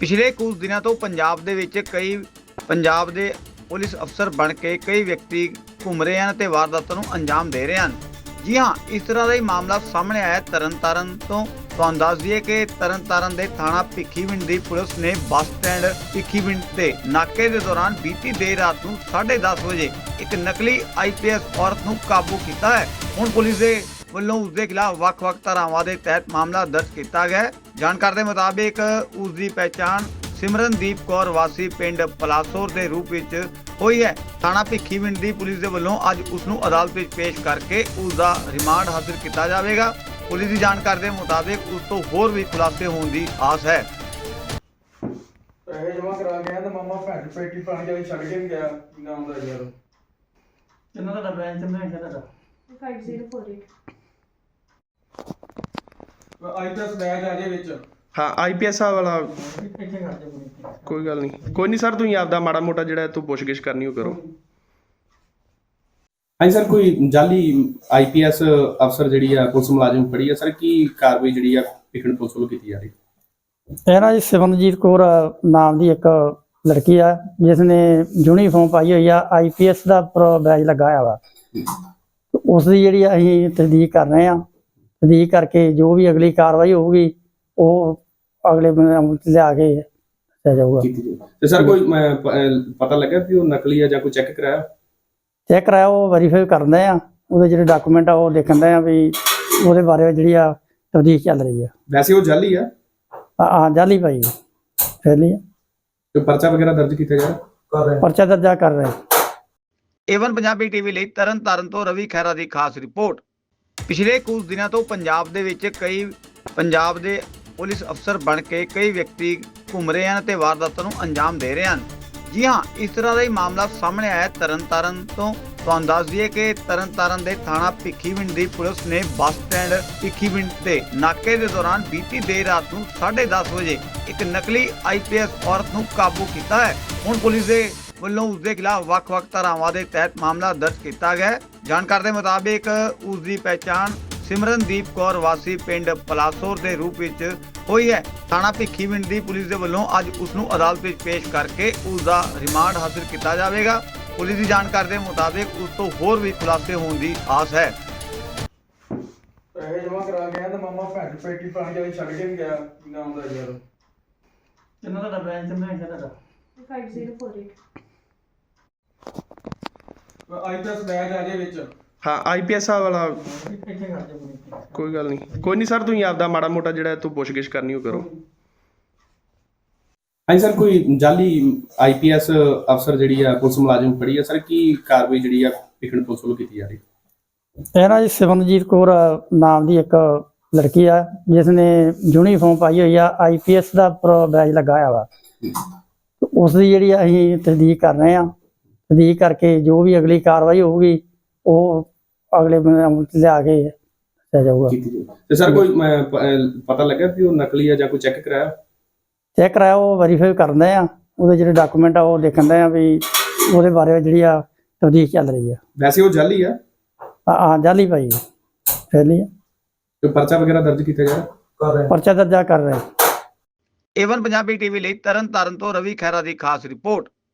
ਪਿਛਲੇ ਕੁਝ ਦਿਨਾਂ ਤੋਂ ਪੰਜਾਬ ਦੇ ਵਿੱਚ ਕਈ ਪੰਜਾਬ ਦੇ ਪੁਲਿਸ ਅਫਸਰ ਬਣ ਕੇ ਕਈ ਵਿਅਕਤੀ ਘੁੰਮ ਰਹੇ ਹਨ ਤੇ ਵਾਰਦਾਤਾਂ ਨੂੰ ਅੰਜਾਮ ਦੇ ਰਹੇ ਹਨ। ਜੀ ਹਾਂ, ਇਸ ਤਰ੍ਹਾਂ ਦਾ ਹੀ ਮਾਮਲਾ ਸਾਹਮਣੇ ਆਇਆ ਤਰਨਤਾਰਨ ਤੋਂ ਤੁਹਾਨੂੰ ਦੱਸ ਦਈਏ ਕਿ ਤਰਨਤਾਰਨ ਦੇ ਥਾਣਾ ਭਿੱਖੀਵਿੰਡ ਦੀ ਪੁਲਿਸ ਨੇ ਬੱਸ ਸਟੈਂਡ ਭਿੱਖੀਵਿੰਡ ਤੇ ਨਾਕੇ ਦੇ ਦੌਰਾਨ ਬੀਤੀ ਦੇਰ ਰਾਤ ਨੂੰ 10:30 ਵਜੇ ਇੱਕ ਨਕਲੀ ਆਈਪੀਐਸ ਔਰਤ ਨੂੰ ਕਾਬੂ ਕੀਤਾ ਹੈ। ਹੁਣ ਪੁਲਿਸ ਦੇ ਵੱਲੋਂ ਉਸ ਦੇ ਖਿਲਾਫ ਵੱਖ-ਵੱਖ ਧਾਰਾਵਾਂ ਦੇ ਤਹਿਤ ਮਾਮਲਾ ਦਰਜ ਕੀਤਾ ਗਿਆ ਹੈ। ਜਾਣਕਾਰੀ ਦੇ ਮੁਤਾਬਿਕ ਉਸ ਦੀ ਪਹਿਚਾਣ ਸਿਮਰਨਦੀਪ ਕੌਰ ਵਾਸੀ ਪਿੰਡ ਪਲਾਸੋਰ ਦੇ ਰੂਪ ਵਿੱਚ ਹੋਈ ਹੈ। ਥਾਣਾ ਭਿੱਖੀਵਿੰਡ ਦੀ ਪੁਲਿਸ ਦੇ ਵੱਲੋਂ ਅੱਜ ਉਸ ਨੂੰ ਅਦਾਲਤ ਵਿੱਚ ਪੇਸ਼ ਕਰਕੇ ਉਸ ਦਾ ਰਿਮਾਂਡ ਹਾਸਲ ਕੀਤਾ ਜਾਵੇਗਾ। ਪੁਲਿਸ ਦੀ ਜਾਣਕਾਰੀ ਦੇ ਮੁਤਾਬਿਕ ਉਸ ਤੋਂ ਹੋਰ ਵੀ ਖੁਲਾਸੇ ਹੋਣ ਦੀ ਆਸ ਹੈ। ਪੈਸੇ ਜਮਾ ਕਰਾ ਗਿਆ ਤਾਂ ਮਾਮਾ ਭੈਣ ਦੀ ਪੇਟੀ ਪਾਣੀ ਵਾਲੀ ਛੱਡ ਕੇ ਵੀ ਗਿਆ। ਕੀ ਨਾਮ ਦਾ ਯਾਰ? ਕਿੰਨਾ ਤੁਹਾਡਾ ਬੈਂਚ ਮੈਂ ਕਿੰਨਾ ਦਾ 5048 ਆਈਪੀਐਸ ਬੈਚ ਆ ਜੇ ਵਿੱਚ। ਹਾਂ ਆਈਪੀਐਸ ਵਾਲਾ। ਦੇ ਕੋਈ ਕੋਈ ਗੱਲ ਨਹੀਂ। ਕੋਈ ਨਹੀਂ ਸਰ ਤੁਸੀਂ ਆਪਦਾ ਮਾੜਾ ਮੋਟਾ ਜਿਹੜਾ ਤੂੰ ਪੁੱਛਗਿਛ ਕਰਨੀ ਉਹ ਕਰੋ। ਹਾਂਜੀ ਸਰ ਕੋਈ ਜਾਲੀ ਆਈਪੀਐਸ ਅਫਸਰ ਜਿਹੜੀ ਆ ਪੁਲਿਸ ਮੁਲਾਜ਼ਮ ਫੜੀ ਆ? ਸਰ ਕੀ ਕਾਰਵਾਈ ਜਿਹੜੀ ਆ ਪਿਖਣ ਪੁਲਿਸ ਵੱਲੋਂ ਕੀਤੀ ਜਾ ਰਹੀ? ਇਹ ਨਾ ਜੀ ਸਿਮਰਨਜੀਤ ਕੌਰ ਨਾਮ ਦੀ ਇੱਕ ਲੜਕੀ ਆ ਜਿਸ ਨੇ ਯੂਨੀਫਾਰਮ ਪਾਈ ਹੋਈ ਆ ਆਈਪੀਐਸ ਦਾ ਬੈਜ ਲਗਾਇਆ ਵਾ। ਉਸ ਦੀ ਜਿਹੜੀ ਅਸੀਂ ਤਸਦੀਕ ਕਰ ਰਹੇ ਆ ਤਸਦੀਕ ਕਰਕੇ ਜੋ ਵੀ ਅਗਲੀ ਕਾਰਵਾਈ ਹੋਊਗੀ ਉਹ ਅਗਲੇ ਬੰਦੇ ਲਿਆ ਕੇ ਦੱਸਿਆ ਜਾਊਗਾ। ਕੀਤੀ ਜਾਊ। ਤੇ ਸਰ ਕੋਈ ਮੈਂ ਪ- ਅਹ ਪਤਾ ਲੱਗਾ ਵੀ ਉਹ ਨਕਲੀ ਆ ਜਾਂ ਕੋਈ ਚੈੱਕ ਕਰਾਇਆ? ਚੈੱਕ ਕਰਾਇਆ ਉਹ ਵੈਰੀਫਾਈ ਕਰਦੇ ਆ। ਉਹਦੇ ਜਿਹੜੇ ਡਾਕੂਮੈਂਟ ਆ ਉਹ ਦੇਖਣ ਆ ਵੀ ਉਹਦੇ ਬਾਰੇ ਜਿਹੜੀ ਆ ਤਸਦੀਕ ਚੱਲ ਰਹੀ ਆ। ਵੈਸੇ ਉਹ ਜਾਲੀ ਆ? ਆ ਆ ਜਾਲੀ ਭਾਈ ਫੈਲੀ ਤੇ ਪਰਚਾ ਵਗੈਰਾ ਦਰਜ ਕੀਤਾ ਜਾ ਪਰਚਾ ਦਰਜਾ ਕਰ ਰਹੇ ਏਵਨ ਪੰਜਾਬੀ ਟੀਵੀ ਲਈ ਤਰਨਤਾਰਨ ਤੋਂ ਰਵੀ ਖਹਿਰਾ ਦੀ ਖਾਸ ਰਿਪੋਰਟ। ਪਿਛਲੇ ਕੁਝ ਦਿਨਾਂ ਤੋਂ ਪੰਜਾਬ ਦੇ ਵਿੱਚ ਕਈ ਪੰਜਾਬ ਦੇ ਪੁਲਿਸ ਅਫਸਰ ਬਣ ਕੇ ਕਈ ਵਿਅਕਤੀ ਘੁੰਮ ਰਹੇ ਹਨ ਤੇ ਵਾਰਦਾਤਾਂ ਨੂੰ ਅੰਜਾਮ ਦੇ ਰਹੇ ਹਨ। ਜੀ ਹਾਂ, ਇਸ ਤਰ੍ਹਾਂ ਦਾ ਹੀ ਮਾਮਲਾ ਸਾਹਮਣੇ ਆਇਆ ਤਰਨਤਾਰਨ ਤੋਂ ਤੁਹਾਨੂੰ ਦੱਸ ਦਈਏ ਕਿ ਤਰਨਤਾਰਨ ਦੇ ਥਾਣਾ ਭਿੱਖੀਵਿੰਡ ਦੀ ਪੁਲਿਸ ਨੇ ਬੱਸ ਸਟੈਂਡ ਭਿੱਖੀਵਿੰਡ ਤੇ ਨਾਕੇ ਦੇ ਦੌਰਾਨ ਬੀਤੀ ਦੇਰ ਰਾਤ ਨੂੰ 10:30 ਵਜੇ ਇੱਕ ਨਕਲੀ ਆਈਪੀਐਸ ਔਰਤ ਨੂੰ ਕਾਬੂ ਕੀਤਾ ਹੈ। ਹੁਣ ਪੁਲਿਸ ਦੇ ਵੱਲੋਂ ਉਸ ਦੇ ਖਿਲਾਫ ਵੱਖ-ਵੱਖ ਧਾਰਾਵਾਂ ਦੇ ਤਹਿਤ ਮਾਮਲਾ ਦਰਜ ਕੀਤਾ ਗਿਆ ਹੈ। ਜਾਣਕਾਰੀ ਦੇ ਮੁਤਾਬਿਕ ਉਸ ਦੀ ਪਹਿਚਾਣ ਸਿਮਰਨਦੀਪ ਕੌਰ ਵਾਸੀ ਪਿੰਡ ਪਲਾਸੋਰ ਦੇ ਰੂਪ ਵਿੱਚ ਹੋਈ ਹੈ। ਥਾਣਾ ਭਿੱਖੀਵਿੰਡ ਦੀ ਪੁਲਿਸ ਦੇ ਵੱਲੋਂ ਅੱਜ ਉਸ ਨੂੰ ਅਦਾਲਤ ਵਿੱਚ ਪੇਸ਼ ਕਰਕੇ ਉਸ ਦਾ ਰਿਮਾਂਡ ਹਾਸਲ ਕੀਤਾ ਜਾਵੇਗਾ। ਪੁਲਿਸ ਦੀ ਜਾਣਕਾਰੀ ਦੇ ਮੁਤਾਬਿਕ ਉਸ ਤੋਂ ਹੋਰ ਵੀ ਖੁਲਾਸੇ ਹੋਣ ਦੀ ਆਸ ਹੈ। ਪੈਸੇ ਜਮਾ ਕਰਾ ਗਿਆ ਤਾਂ ਮਾਮਾ ਭੈਣ ਪੇਟੀ ਪਾਣੀ ਵਾਲੀ ਛੱਡ ਕੇ ਵੀ ਗਿਆ। ਨਾਮ ਦਾ ਯਾਰ? ਕਿੰਨਾ ਤੁਹਾਡਾ ਬੈਂਚ ਮੈਂ ਕਿੰਨਾ ਦਾ 5048 ਆਈਪੀਐਸ ਬੈਚ ਆ ਜੇ ਵਿੱਚ। ਹਾਂ ਆਈਪੀਐਸ ਵਾਲਾ। ਕੋਈ ਗੱਲ ਨਹੀਂ। ਕੋਈ ਨਹੀਂ ਸਰ ਤੁਸੀਂ ਆਪਦਾ ਮਾੜਾ ਮੋਟਾ ਜਿਹੜਾ ਤੂੰ ਪੁੱਛਗਿਛ ਕਰਨੀ ਉਹ ਕਰੋ। ਹਾਂਜੀ ਸਰ ਕੋਈ ਜਾਲੀ ਆਈਪੀਐਸ ਅਫਸਰ ਜਿਹੜੀ ਆ ਪੁਲਿਸ ਮੁਲਾਜ਼ਮ ਫੜੀ ਆ। ਸਰ ਕੀ ਕਾਰਵਾਈ ਜਿਹੜੀ ਆ ਪਿਖਣ ਪੁਲਿਸ ਵੱਲੋਂ ਕੀਤੀ ਜਾ ਰਹੀ? ਇਹ ਨਾ ਜੀ ਸਿਮਰਨਜੀਤ ਕੌਰ ਨਾਮ ਦੀ ਇੱਕ ਲੜਕੀ ਆ ਜਿਸ ਨੇ ਯੂਨੀਫਾਰਮ ਪਾਈ ਹੋਈ ਆ ਆਈਪੀਐਸ ਦਾ ਬੈਜ ਲਗਾਇਆ ਵਾ। ਉਸ ਦੀ ਜਿਹੜੀ ਅਸੀਂ ਤਸਦੀਕ ਕਰ ਰਹੇ ਆ ਤਸਦੀਕ ਕਰਕੇ ਜੋ ਵੀ ਅਗਲੀ ਕਾਰਵਾਈ ਹੋਊਗੀ ਉਹ ਅਗਲੇ ਬੰਦੇ ਲਿਆ ਕੇ ਦੱਸਿਆ ਜਾਊਗਾ। ਤੇ ਸਰ ਕੋਈ ਪਤਾ ਲੱਗਾ ਵੀ ਉਹ ਨਕਲੀ ਆ ਜਾਂ ਕੋਈ ਚੈੱਕ ਕਰਾਇਆ? ਚੈੱਕ ਕਰਾਇਆ ਉਹ ਵੈਰੀਫਾਈ ਕਰਦੇ ਆ। ਉਹਦੇ ਜਿਹੜੇ ਡਾਕੂਮੈਂਟ ਆ ਉਹ ਦੇਖਣ ਆ ਵੀ ਉਹਦੇ ਬਾਰੇ ਜਿਹੜੀ ਆ ਤਸਦੀਕ ਚੱਲ ਰਹੀ ਆ। ਵੈਸੇ ਉਹ ਜਾਲੀ ਆ? ਆ ਆ ਜਾਲੀ ਭਾਈ ਫੈਲੀ ਤੇ ਪਰਚਾ ਵਗੈਰਾ ਦਰਜ ਕੀਤਾ ਜਾ ਪਰਚਾ ਦਰਜਾ ਕਰ ਰਹੇ ਏਵਨ ਪੰਜਾਬੀ ਟੀਵੀ ਲਈ ਤਰਨਤਾਰਨ ਤੋਂ ਰਵੀ ਖਹਿਰਾ ਦੀ ਖਾਸ ਰਿਪੋਰਟ।